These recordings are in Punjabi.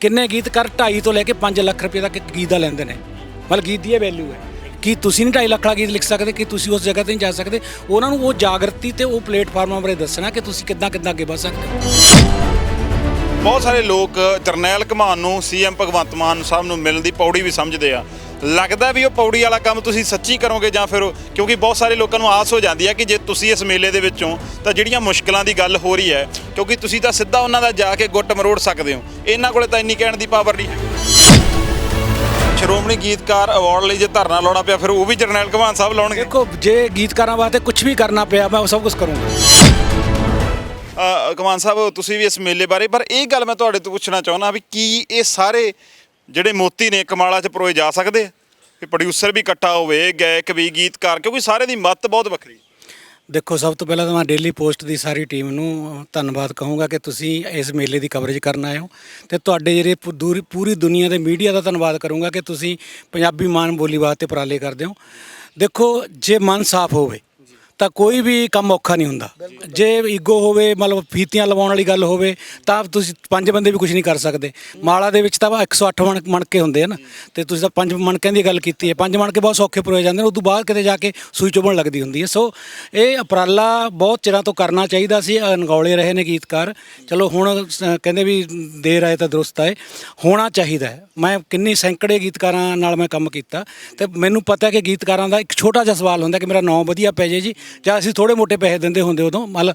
ਕਿੰਨੇ ਗੀਤਕਾਰ 2.5 ਤੋਂ ਲੈ ਕੇ 5 ਲੱਖ ਰੁਪਏ ਤੱਕ ਇੱਕ ਗੀਤ ਦਾ ਲੈਂਦੇ ਨੇ। ਮਤਲਬ ਗੀਤ ਦੀ ਇਹ ਵੈਲਿਊ ਹੈ ਕੀ ਤੁਸੀਂ ਨਹੀਂ 2.5 ਲੱਖ ਵਾਲਾ ਗੀਤ ਲਿਖ ਸਕਦੇ, ਕਿ ਤੁਸੀਂ ਉਸ ਜਗ੍ਹਾ ਤੇ ਨਹੀਂ ਜਾ ਸਕਦੇ। ਉਹਨਾਂ ਨੂੰ ਉਹ ਜਾਗਰਤੀ ਤੇ ਉਹ ਪਲੇਟਫਾਰਮਾਂ ਬਾਰੇ ਦੱਸਣਾ ਕਿ ਤੁਸੀਂ ਕਿੱਦਾਂ ਕਿੱਦਾਂ ਅੱਗੇ ਵਧ ਸਕਦੇ ਹੋ। ਬਹੁਤ ਸਾਰੇ ਲੋਕ ਜਰਨੈਲ ਘਮਾਨ ਨੂੰ ਸੀਐਮ ਭਗਵੰਤ ਮਾਨ ਸਾਹਿਬ ਨੂੰ ਮਿਲਣ ਦੀ ਪੌੜੀ ਵੀ ਸਮਝਦੇ ਆ। ਲੱਗਦਾ ਵੀ ਉਹ ਪੌੜੀ ਵਾਲਾ ਕੰਮ ਤੁਸੀਂ ਸੱਚੀ ਕਰੋਗੇ ਜਾਂ ਫਿਰ ਕਿਉਂਕਿ ਬਹੁਤ ਸਾਰੇ ਲੋਕਾਂ ਨੂੰ ਆਸ ਹੋ ਜਾਂਦੀ ਹੈ ਕਿ ਜੇ ਤੁਸੀਂ ਇਸ ਮੇਲੇ ਦੇ ਵਿੱਚੋਂ ਤਾਂ ਜਿਹੜੀਆਂ ਮੁਸ਼ਕਲਾਂ ਦੀ ਗੱਲ ਹੋ ਰਹੀ ਹੈ, ਕਿਉਂਕਿ ਤੁਸੀਂ ਤਾਂ ਸਿੱਧਾ ਉਹਨਾਂ ਦਾ ਜਾ ਕੇ ਗੁੱਟ ਮਰੋੜ ਸਕਦੇ ਹੋ। ਇਹਨਾਂ ਕੋਲੇ ਤਾਂ ਇੰਨੀ ਕਹਿਣ ਦੀ ਪਾਵਰ ਨਹੀਂ ਹੈ। ਸ਼੍ਰੋਮਣੀ ਗੀਤਕਾਰ ਅਵਾਰਡ ਲਈ ਜੇ ਧਰਨਾ ਲਾਉਣਾ ਪਿਆ, ਫਿਰ ਉਹ ਵੀ ਜਰਨੈਲ ਘਮਾਨ ਸਾਹਿਬ ਲਾਉਣਗੇ। ਦੇਖੋ, ਜੇ ਗੀਤਕਾਰਾਂ ਵਾਸਤੇ ਕੁਝ ਵੀ ਕਰਨਾ ਪਿਆ, ਮੈਂ ਉਹ ਸਭ ਕੁਝ ਕਰੂੰਗਾ। ਕਮਾਨ ਸਾਹਿਬ, ਤੁਸੀਂ ਵੀ ਇਸ ਮੇਲੇ ਬਾਰੇ, ਪਰ ਇਹ ਗੱਲ ਮੈਂ ਤੁਹਾਡੇ ਤੋਂ ਪੁੱਛਣਾ ਚਾਹੁੰਦਾ ਵੀ ਕੀ ਇਹ ਸਾਰੇ ਜਿਹੜੇ ਮੋਤੀ ਨੇ ਕਮਾਲਾ 'ਚ ਪਰੋਏ ਜਾ ਸਕਦੇ ਆ? ਕਿ ਪ੍ਰੋਡਿਊਸਰ ਵੀ ਇਕੱਠਾ ਹੋਵੇ, ਗਾਇਕ ਵੀ, ਗੀਤਕਾਰ, ਕਿਉਂਕਿ ਸਾਰੇ ਦੀ ਮੱਤ ਬਹੁਤ ਵੱਖਰੀ ਦੇਖੋ, ਸਭ ਤੋਂ ਪਹਿਲਾਂ ਤਾਂ ਮੈਂ ਡੇਲੀ ਪੋਸਟ ਦੀ ਸਾਰੀ ਟੀਮ ਨੂੰ ਧੰਨਵਾਦ ਕਹੂੰਗਾ ਕਿ ਤੁਸੀਂ ਇਸ ਮੇਲੇ ਦੀ ਕਵਰੇਜ ਕਰਨ ਆਏ ਹੋ ਤੇ ਤੁਹਾਡੇ ਜਿਹੜੇ ਪੂ- ਦੂਰੀ, ਪੂਰੀ ਦੁਨੀਆ ਦੇ ਮੀਡੀਆ ਦਾ ਧੰਨਵਾਦ ਕਰੂੰਗਾ ਕਿ ਤੁਸੀਂ ਪੰਜਾਬੀ ਮਾਨ ਬੋਲੀ ਵਾਸਤੇ ਉਪਰਾਲੇ ਕਰਦੇ ਹੋ। ਦੇਖੋ, ਜੇ ਮਨ ਸਾਫ਼ ਹੋਵੇ ਤਾਂ ਕੋਈ ਵੀ ਕੰਮ ਔਖਾ ਨਹੀਂ ਹੁੰਦਾ। ਜੇ ਈਗੋ ਹੋਵੇ ਮਤਲਬ ਫੀਤੀਆਂ ਲਵਾਉਣ ਵਾਲੀ ਗੱਲ ਹੋਵੇ ਤਾਂ ਤੁਸੀਂ ਪੰਜ ਬੰਦੇ ਵੀ ਕੁਝ ਨਹੀਂ ਕਰ ਸਕਦੇ। ਮਾਲਾ ਦੇ ਵਿੱਚ ਤਾਂ ਵਾ 108 ਮਣ ਮਣਕੇ ਹੁੰਦੇ ਆ ਨਾ। ਤੇ ਤੁਸੀਂ ਤਾਂ ਪੰਜ ਮਣਕਿਆਂ ਦੀ ਗੱਲ ਕੀਤੀ ਹੈ। ਪੰਜ ਮਣਕੇ ਬਹੁਤ ਸੌਖੇ ਪਰੋਏ ਜਾਂਦੇ ਨੇ ਉਸ ਤੋਂ ਬਾਅਦ ਕਿਤੇ ਜਾ ਕੇ ਸੂਈ ਚੁਭਣ ਲੱਗਦੀ ਹੁੰਦੀ ਹੈ। ਸੋ ਇਹ ਉਪਰਾਲਾ ਬਹੁਤ ਚਿਰਾਂ ਤੋਂ ਕਰਨਾ ਚਾਹੀਦਾ ਸੀ। ਅਨਗੌਲੇ ਰਹੇ ਨੇ ਗੀਤਕਾਰ। ਚਲੋ ਹੁਣ ਕਹਿੰਦੇ ਵੀ ਦੇਰ ਆਏ ਤਾਂ ਦਰੁਸਤ ਆਏ। ਹੋਣਾ ਚਾਹੀਦਾ ਹੈ। ਮੈਂ ਕਿੰਨੀ ਸੈਂਕੜੇ ਗੀਤਕਾਰਾਂ ਨਾਲ ਮੈਂ ਕੰਮ ਕੀਤਾ। ਤੇ ਮੈਨੂੰ ਪਤਾ ਹੈ ਕਿ ਗੀਤਕਾਰਾਂ ਦਾ ਇੱਕ ਛੋਟਾ ਜਿਹਾ ਸਵਾਲ ਹੁੰਦਾ ਕਿ ਮੇਰਾ ਨਾਂ ਵਧੀਆ ਪੈ ਜੇ ਜੀ। ਜਾਂ ਅਸੀਂ ਥੋੜੇ ਮੋਟੇ ਪੈਸੇ ਦਿੰਦੇ ਹੁੰਦੇ ਉਦੋਂ, ਮਤਲਬ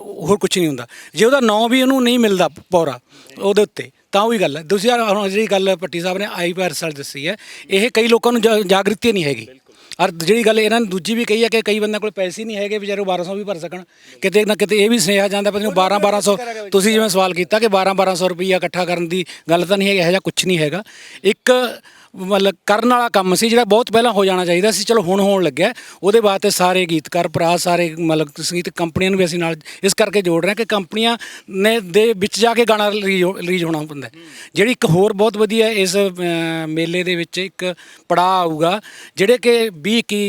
ਹੋਰ ਕੁਝ ਨਹੀਂ ਹੁੰਦਾ। ਜੇ ਉਹਦਾ ਨਾਂ ਵੀ ਉਹਨੂੰ ਨਹੀਂ ਮਿਲਦਾ ਪੌਰਾ ਉਹਦੇ ਉੱਤੇ, ਤਾਂ ਉਹੀ ਗੱਲ ਹੈ। ਦੂਸਰੀ ਗੱਲ ਹੁਣ ਜਿਹੜੀ ਗੱਲ ਪੱਟੀ ਸਾਹਿਬ ਨੇ ਆਈ ਰਿਸਰਚ ਦੱਸੀ ਹੈ, ਇਹ ਕਈ ਲੋਕਾਂ ਨੂੰ ਜਾ- ਜਾਗ੍ਰਿਤੀ ਨਹੀਂ ਹੈਗੀ। ਔਰ ਜਿਹੜੀ ਗੱਲ ਇਹਨਾਂ ਨੇ ਦੂਜੀ ਵੀ ਕਹੀ ਹੈ ਕਿ ਕਈ ਬੰਦਿਆਂ ਕੋਲ ਪੈਸੇ ਨਹੀਂ ਹੈਗੇ ਵਿਚਾਰੇ ਉਹ 1200 ਵੀ ਭਰ ਸਕਣ। ਕਿਤੇ ਨਾ ਕਿਤੇ ਇਹ ਵੀ ਸੁਨੇਹਾ ਜਾਂਦਾ ਪਰ ਨਹੀਂ 12 1200 ਤੁਸੀਂ ਜਿਵੇਂ ਸਵਾਲ ਕੀਤਾ ਕਿ 12 1200 ਰੁਪਈਆ ਇਕੱਠਾ ਕਰਨ ਦੀ ਗੱਲ ਤਾਂ ਨਹੀਂ ਹੈ ਇਹੋ ਜਿਹਾ ਕੁਝ ਨਹੀਂ ਹੈਗਾ। ਇੱਕ ਮਤਲਬ ਕਰਨ ਵਾਲਾ ਕੰਮ ਸੀ ਜਿਹੜਾ ਬਹੁਤ ਪਹਿਲਾਂ ਹੋ ਜਾਣਾ ਚਾਹੀਦਾ ਸੀ, ਚਲੋ ਹੁਣ ਹੋਣ ਲੱਗਿਆ। ਉਹਦੇ ਬਾਅਦ ਤੇ ਸਾਰੇ ਗੀਤਕਾਰ ਭਰਾ, ਸਾਰੇ ਮਤਲਬ ਸੰਗੀਤ ਕੰਪਨੀਆਂ ਨੂੰ ਵੀ ਅਸੀਂ ਨਾਲ ਇਸ ਕਰਕੇ ਜੋੜ ਰਹੇ ਹਾਂ ਕਿ ਕੰਪਨੀਆਂ ਨੇ ਦੇ ਵਿੱਚ ਜਾ ਕੇ ਗਾਣਾ ਰਿਲੀਜ਼ ਹੋਣਾ ਹੁੰਦਾ ਜਿਹੜੀ ਇੱਕ ਹੋਰ ਬਹੁਤ ਵਧੀਆ ਇਸ ਮੇਲੇ ਦੇ ਵਿੱਚ ਇੱਕ ਪੜਾਅ ਆਊਗਾ, ਜਿਹੜੇ ਕਿ 20 ਕੀ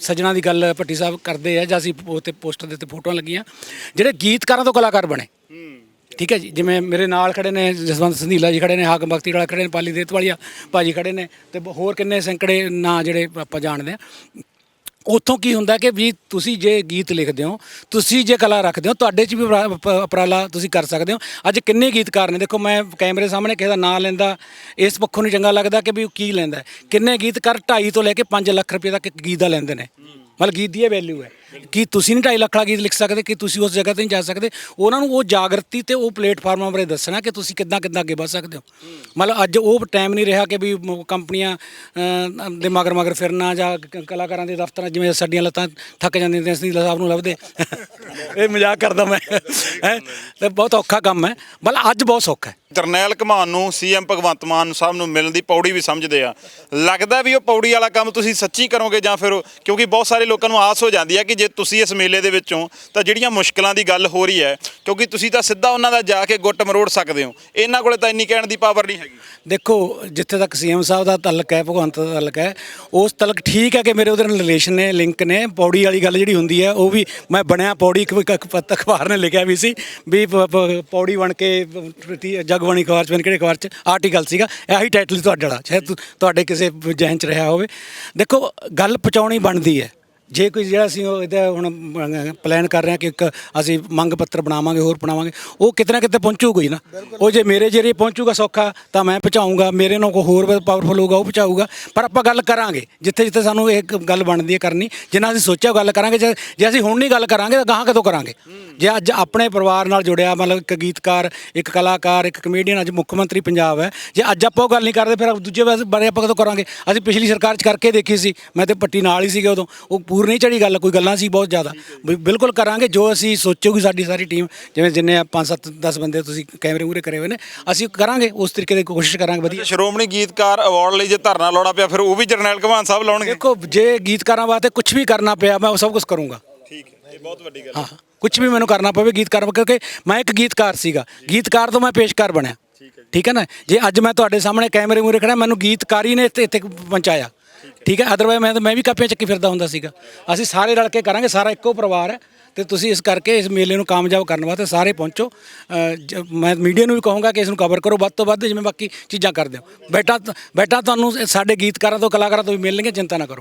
ਸੱਜਣਾ ਦੀ ਗੱਲ ਭੱਟੀ ਸਾਹਿਬ ਕਰਦੇ ਆ, ਜਾਂ ਅਸੀਂ ਉੱਤੇ ਪੋਸਟਰ ਦੇ ਉੱਤੇ ਫੋਟੋਆਂ ਲੱਗੀਆਂ, ਜਿਹੜੇ ਗੀਤਕਾਰਾਂ ਤੋਂ ਕਲਾਕਾਰ ਬਣੇ। ਠੀਕ ਹੈ ਜੀ, ਜਿਵੇਂ ਮੇਰੇ ਨਾਲ ਖੜੇ ਨੇ ਜਸਵੰਤ ਸੰਧੀਲਾ ਜੀ ਖੜੇ ਨੇ, ਹਾਕਮ ਬਖਤੀ ਵਾਲਾ ਖੜੇ ਨੇ, ਪਾਲੀ ਦੇਤ ਵਾਲੀਆ ਭਾਜੀ ਖੜੇ ਨੇ ਤੇ ਹੋਰ ਕਿੰਨੇ ਸੈਂਕੜੇ ਨਾਂ ਜਿਹੜੇ ਆਪਾਂ ਜਾਣਦੇ ਆ। ਉੱਥੋਂ ਕੀ ਹੁੰਦਾ ਕਿ ਵੀ ਤੁਸੀਂ ਜੇ ਗੀਤ ਲਿਖਦੇ ਹੋ, ਤੁਸੀਂ ਜੇ ਕਲਾ ਰੱਖਦੇ ਹੋ, ਤੁਹਾਡੇ 'ਚ ਵੀ ਉਪਰਾਲਾ ਤੁਸੀਂ ਕਰ ਸਕਦੇ ਹੋ। ਅੱਜ ਕਿੰਨੇ ਗੀਤਕਾਰ ਨੇ, ਦੇਖੋ ਮੈਂ ਕੈਮਰੇ ਸਾਹਮਣੇ ਕਿਸੇ ਦਾ ਨਾਂ ਲੈਂਦਾ, ਇਸ ਪੱਖੋਂ ਨਹੀਂ ਚੰਗਾ ਲੱਗਦਾ ਕਿ ਵੀ ਕੀ ਲੈਂਦਾ। ਕਿੰਨੇ ਗੀਤਕਾਰ 2.5 ਤੋਂ ਲੈ ਕੇ 5 ਲੱਖ ਰੁਪਏ ਤੱਕ ਇੱਕ ਗੀਤ ਦਾ ਲੈਂਦੇ ਨੇ। ਮਤਲਬ ਗੀਤ ਦੀ ਇਹ ਵੈਲਿਊ ਹੈ ਕੀ ਤੁਸੀਂ ਨਹੀਂ 2.5 ਲੱਖ ਵਾਲਾ ਗੀਤ ਲਿਖ ਸਕਦੇ, ਕਿ ਤੁਸੀਂ ਉਸ ਜਗ੍ਹਾ ਤੇ ਨਹੀਂ ਜਾ ਸਕਦੇ। ਉਹਨਾਂ ਨੂੰ ਉਹ ਜਾਗਰਤੀ ਤੇ ਉਹ ਪਲੇਟਫਾਰਮਾਂ ਬਾਰੇ ਦੱਸਣਾ ਕਿ ਤੁਸੀਂ ਕਿੱਦਾਂ ਕਿੱਦਾਂ ਅੱਗੇ ਵਧ ਸਕਦੇ ਹੋ। ਮਤਲਬ ਅੱਜ ਉਹ ਟਾਈਮ ਨਹੀਂ ਰਿਹਾ ਕਿ ਵੀ ਕੰਪਨੀਆਂ ਦੇ ਮਗਰ ਮਗਰ ਫਿਰਨਾ ਜਾਂ ਕਲਾਕਾਰਾਂ ਦੇ ਦਫ਼ਤਰਾਂ ਜਿਵੇਂ ਸਾਡੀਆਂ ਲੱਤਾਂ ਥੱਕ ਜਾਂਦੀਆਂ ਤੇ ਅਸੀਂ ਸਾਹਿਬ ਨੂੰ ਲੱਭਦੇ। ਇਹ ਮਜ਼ਾਕ ਕਰਦਾ ਮੈਂ, ਹੈਂ? ਤੇ ਬਹੁਤ ਔਖਾ ਕੰਮ ਹੈ। ਮਤਲਬ ਅੱਜ ਬਹੁਤ ਸੌਖਾ ਹੈ। ਜਰਨੈਲ ਘਮਾਨ ਨੂੰ ਸੀਐਮ ਭਗਵੰਤ ਮਾਨ ਸਾਹਿਬ ਨੂੰ ਮਿਲਣ ਦੀ ਪੌੜੀ ਵੀ ਸਮਝਦੇ ਆ ਲੱਗਦਾ ਵੀ ਉਹ ਪੌੜੀ ਵਾਲਾ ਕੰਮ ਤੁਸੀਂ ਸੱਚੀ ਕਰੋਗੇ ਜਾਂ ਫਿਰ ਕਿਉਂਕਿ ਬਹੁਤ ਸਾਰੇ ਲੋਕਾਂ ਨੂੰ ਆਸ ਹੋ ਜਾਂਦੀ ਹੈ ਕਿ ਜੇ ਤੁਸੀਂ ਇਸ ਮੇਲੇ ਦੇ ਵਿੱਚੋਂ ਤਾਂ ਜਿਹੜੀਆਂ ਮੁਸ਼ਕਲਾਂ ਦੀ ਗੱਲ ਹੋ ਰਹੀ ਹੈ ਕਿਉਂਕਿ ਤੁਸੀਂ ਤਾਂ ਸਿੱਧਾ ਉਹਨਾਂ ਦਾ ਜਾ ਕੇ ਗੁੱਟ ਮਰੋੜ ਸਕਦੇ ਹੋ ਇਹਨਾਂ ਕੋਲੇ ਤਾਂ ਇੰਨੀ ਕਹਿਣ ਦੀ ਪਾਵਰ ਨਹੀਂ ਹੈਗੀ ਦੇਖੋ ਜਿੱਥੇ ਤੱਕ ਸੀਐਮ ਸਾਹਿਬ ਦਾ ਤਲਕ ਹੈ ਭਗਵੰਤ ਦਾ ਤਲਕ ਹੈ ਉਸ ਤਲਕ ਠੀਕ ਹੈ ਕਿ ਮੇਰੇ ਉਹਦੇ ਨਾਲ ਰਿਲੇਸ਼ਨ ਨੇ ਲਿੰਕ ਨੇ ਪੌੜੀ ਵਾਲੀ ਗੱਲ ਜਿਹੜੀ ਹੁੰਦੀ ਹੈ ਉਹ ਵੀ ਮੈਂ ਬਣਿਆ ਪੌੜੀ ਇੱਕ ਇੱਕ ਪੱਤ ਅਖਬਾਰ ਨੇ ਲਿਖਿਆ ਵੀ ਸੀ ਵੀ ਪੌੜੀ ਬਣ ਕੇ ਤੀ- ਜਗਬਾਣੀ ਅਖਬਾਰ ਚ ਪਤਾ ਨੀ ਕਿਹੜੇ ਅਖਬਾਰ ਚ ਆਰਟੀਕਲ ਸੀਗਾ, ਇਹੀ ਟਾਈਟਲ ਤੁਹਾਡੇ ਵਾਲਾ, ਸ਼ਾਇਦ ਤੁ- ਤੁਹਾਡੇ ਕਿਸੇ ਜਹਿਨ ਚ ਰਿਹਾ ਹੋਵੇ। ਦੇਖੋ, ਗੱਲ ਪਹੁੰਚਾਉਣੀ ਬਣਦੀ ਹੈ। ਜੇ ਕੋਈ ਜਿਹੜਾ ਅਸੀਂ ਉਹ ਇਹਦਾ ਹੁਣ ਪਲਾਨ ਕਰ ਰਹੇ ਹਾਂ ਕਿ ਇੱਕ ਅਸੀਂ ਮੰਗ ਪੱਤਰ ਬਣਾਵਾਂਗੇ, ਹੋਰ ਬਣਾਵਾਂਗੇ, ਉਹ ਕਿਤੇ ਨਾ ਕਿਤੇ ਪਹੁੰਚੂਗਾ ਹੀ ਨਾ। ਉਹ ਜੇ ਮੇਰੇ ਜਰੀਏ ਪਹੁੰਚੂਗਾ ਸੌਖਾ, ਤਾਂ ਮੈਂ ਪਹੁੰਚਾਊਂਗਾ, ਮੇਰੇ ਨਾਲ ਕੋਈ ਹੋਰ ਪਾਵਰਫੁਲ ਹੋਊਗਾ, ਉਹ ਪਹੁੰਚਾਊਗਾ। ਪਰ ਆਪਾਂ ਗੱਲ ਕਰਾਂਗੇ, ਜਿੱਥੇ ਜਿੱਥੇ ਸਾਨੂੰ ਇਹ ਗੱਲ ਬਣਦੀ ਹੈ ਕਰਨੀ, ਜਿੰਨਾ ਅਸੀਂ ਸੋਚਿਆ ਉਹ ਗੱਲ ਕਰਾਂਗੇ, ਜੇ ਜੇ ਅਸੀਂ ਹੁਣ ਨਹੀਂ ਗੱਲ ਕਰਾਂਗੇ, ਤਾਂ ਗਾਹਾਂ ਕਦੋਂ ਕਰਾਂਗੇ? ਜੇ ਅੱਜ ਆਪਣੇ ਪਰਿਵਾਰ ਨਾਲ ਜੁੜਿਆ, ਮਤਲਬ ਇੱਕ ਗੀਤਕਾਰ, ਇੱਕ ਕਲਾਕਾਰ, ਇੱਕ ਕਮੇਡੀਅਨ ਅੱਜ ਮੁੱਖ ਮੰਤਰੀ ਪੰਜਾਬ ਹੈ, ਜੇ ਅੱਜ ਆਪਾਂ ਉਹ ਗੱਲ ਨਹੀਂ ਕਰਦੇ, ਫਿਰ ਦੂਜੇ ਪਾਸੇ ਬਾਰੇ ਆਪਾਂ ਕਦੋਂ ਕਰਾਂਗੇ? ਅਸੀਂ ਪਿਛਲੀ ਸਰਕਾਰ 'ਚ ਕਰਕੇ ਦੇਖੀ ਸੀ, ਮੈਂ ਤੇ ਪੱਟੀ ਨਾਲ ਹੀ ਸੀਗੇ ਉਦੋਂ, ਉਹ ਪੂਰ ਨਹੀਂ ਚੜੀ ਗੱਲ ਕੋਈ ਗੱਲਾਂ ਸੀ ਬਹੁਤ ਜ਼ਿਆਦਾ। ਬਿਲਕੁਲ ਕਰਾਂਗੇ ਜੋ ਅਸੀਂ ਸੋਚੋਗੀ ਸਾਡੀ ਸਾਰੀ ਟੀਮ ਜਿਵੇਂ ਜਿੰਨੇ 5 7 10 ਬੰਦੇ ਤੁਸੀਂ ਕੈਮਰੇ ਮੂਰੇ ਕਰੇ ਹੋਏ ਨੇ ਅਸੀਂ ਕਰਾਂਗੇ ਉਸ ਤਰੀਕੇ ਦੀ ਕੋਸ਼ਿਸ਼ ਕਰਾਂਗੇ ਵਧੀਆ। ਸ਼੍ਰੋਮਣੀ ਗੀਤਕਾਰ ਅਵਾਰਡ ਲਈ ਜੇ ਧਰਨਾ ਲਾਉਣਾ ਪਿਆ ਫਿਰ ਉਹ ਵੀ ਜਰਨੈਲ ਘਮਾਨ ਸਾਹਿਬ ਲਾਉਣਗੇ? ਦੇਖੋ ਜੇ ਗੀਤਕਾਰਾਂ ਵਾਸਤੇ ਕੁਝ ਵੀ ਕਰਨਾ ਪਿਆ ਮੈਂ ਉਹ ਸਭ ਕੁਝ ਕਰੂੰਗਾ। ਠੀਕ ਹੈ ਇਹ ਬਹੁਤ ਵੱਡੀ ਗੱਲ ਹਾਂ। ਕੁਝ ਵੀ ਮੈਨੂੰ ਕਰਨਾ ਪਵੇ ਗੀਤਕਾਰ ਕਿਉਂਕਿ ਮੈਂ ਇੱਕ ਗੀਤਕਾਰ ਸੀਗਾ। ਗੀਤਕਾਰ ਤੋਂ ਮੈਂ ਪੇਸ਼ਕਾਰ ਬਣਿਆ। ਠੀਕ ਹੈ ਨਾ? ਜੇ ਅੱਜ ਮੈਂ ਤੁਹਾਡੇ ਸਾਹਮਣੇ ਕੈਮਰੇ ਮੂਰੇ ਖੜਾ ਮੈਨੂੰ ਗੀਤਕਾਰੀ ਨੇ ਇੱਥੇ ਇੱਥੇ ਪਹੁੰਚਾਇਆ। ਠੀਕ ਹੈ? ਅਦਰਵਾਇਜ਼ ਮੈਂ ਤਾਂ ਮੈਂ ਵੀ ਕਾਪੀਆਂ ਚੱਕੀ ਫਿਰਦਾ ਹੁੰਦਾ ਸੀਗਾ। ਅਸੀਂ ਸਾਰੇ ਰਲ ਕੇ ਕਰਾਂਗੇ ਸਾਰਾ ਇੱਕੋ ਪਰਿਵਾਰ ਹੈ। ਤੇ ਤੁਸੀਂ ਇਸ ਕਰਕੇ ਇਸ ਮੇਲੇ ਨੂੰ ਕਾਮਯਾਬ ਕਰਨ ਵਾਸਤੇ ਸਾਰੇ ਪਹੁੰਚੋ। ਅ, ਜ- ਮੈਂ ਮੀਡੀਆ ਨੂੰ ਵੀ ਕਹੂੰਗਾ ਕਿ ਇਸ ਨੂੰ ਕਵਰ ਕਰੋ। ਵੱਧ ਤੋਂ ਵੱਧ ਜਿਵੇਂ ਬਾਕੀ ਚੀਜ਼ਾਂ ਕਰਦੇ ਹੋ। ਬੈਠਾ ਬੈਠਾ ਤੁਹਾਨੂੰ ਸਾਡੇ ਗੀਤਕਾਰਾਂ ਤੋਂ ਕਲਾਕਾਰਾਂ ਤੋਂ ਵੀ ਮਿਲਣਗੇ ਚਿੰਤਾ ਨਾ ਕਰੋ।